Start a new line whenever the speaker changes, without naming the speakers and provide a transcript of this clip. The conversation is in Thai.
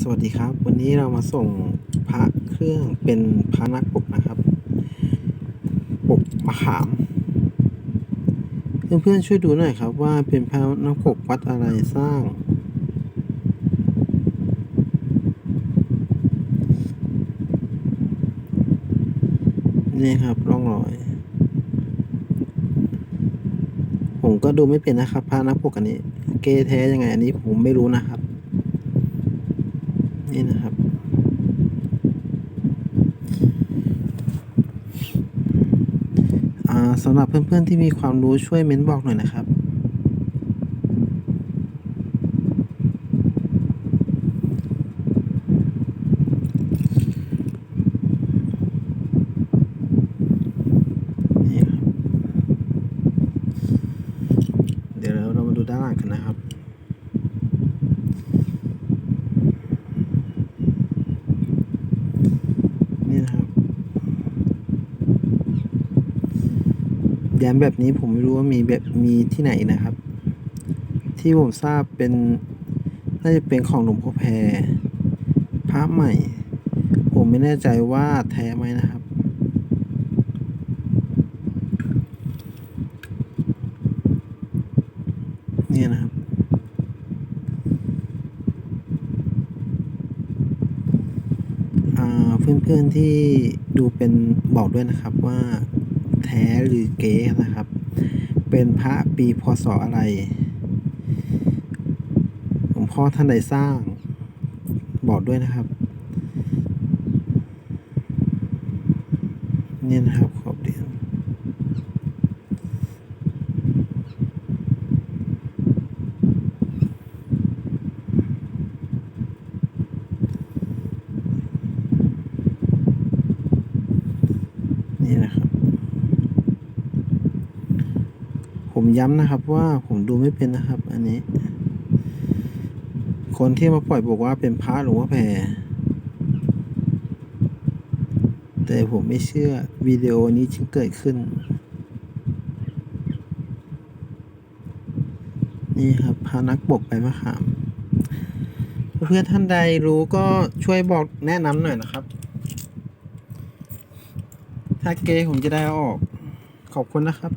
สวัสดีครับ วันนี้เรามาส่งพระเครื่องเป็นพระนักปกนะครับ ปกมะขาม เพื่อนๆช่วยดูหน่อยครับว่าเป็นพระนักปกวัดอะไรสร้าง นี่ครับร่องรอย ผมก็ดูไม่เป็นนะครับพระนักปกอันนี้ เกแท้ยังไงอันนี้ผมไม่รู้นะครับ นี่นะครับอ่าสำหรับเพื่อนๆที่มีความรู้ช่วยเม้นบอกหน่อยนะครับนี่ครับเดี๋ยวเรามาดูด้านหลังกันนะครับ นี่นะครับแย้มแบบนี้ผมไม่รู้ว่ามีแบบมีที่ไหนนะครับ ที่ผมทราบเป็นน่าจะเป็นของหลวงพ่อแพรพระใหม่ ผมไม่แน่ใจว่าแท้ไหมนะครับ เนี่ยนะครับอ่าเพื่อนๆที่ดูเป็นบอกด้วยนะครับว่า แท้หรือเก๊นะครับ เป็นพระปีพศอะไร หลวงพ่อท่านใดสร้าง บอกด้วยนะครับ เนี่ยนะครับขอบเดียนนะครับ ผมย้ำนะครับว่าผมดูไม่เป็นนะครับ อันนี้ คนที่มาปล่อยบอกว่าเป็นพระหลวงพ่อแพรแต่ผมไม่เชื่อวิดีโอนี้จึงเกิดขึ้น นี่ครับพานักบกไปมะขาม เพื่อนท่านใดรู้ก็ช่วยบอกแนะนำหน่อยนะครับ ถ้าเกย์ผมจะได้ออก ขอบคุณนะครับ